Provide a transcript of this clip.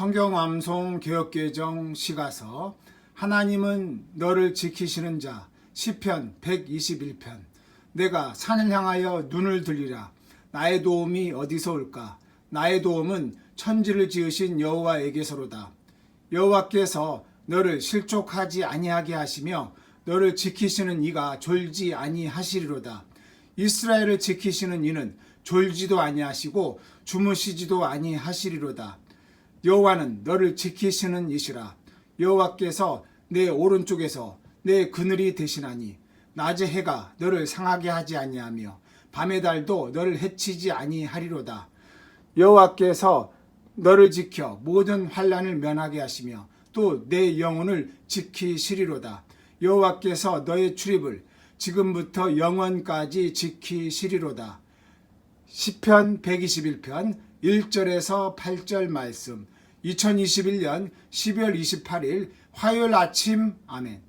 성경 암송 개혁개정 시가서 하나님은 너를 지키시는 자 시편 121편. 내가 산을 향하여 눈을 들리라. 나의 도움이 어디서 올까? 나의 도움은 천지를 지으신 여호와에게서로다. 여호와께서 너를 실족하지 아니하게 하시며 너를 지키시는 이가 졸지 아니하시리로다. 이스라엘을 지키시는 이는 졸지도 아니하시고 주무시지도 아니하시리로다 여호와는 너를 지키시는 이시라. 여호와께서 내 오른쪽에서 내 그늘이 되시나니 낮의 해가 너를 상하게 하지 아니하며 밤의 달도 너를 해치지 아니하리로다. 여호와께서 너를 지켜 모든 환란을 면하게 하시며 또 내 영혼을 지키시리로다. 여호와께서 너의 출입을 지금부터 영원까지 지키시리로다 시편 121편 1절에서 8절 말씀. 2021년 12월 28일 화요일 아침. 아멘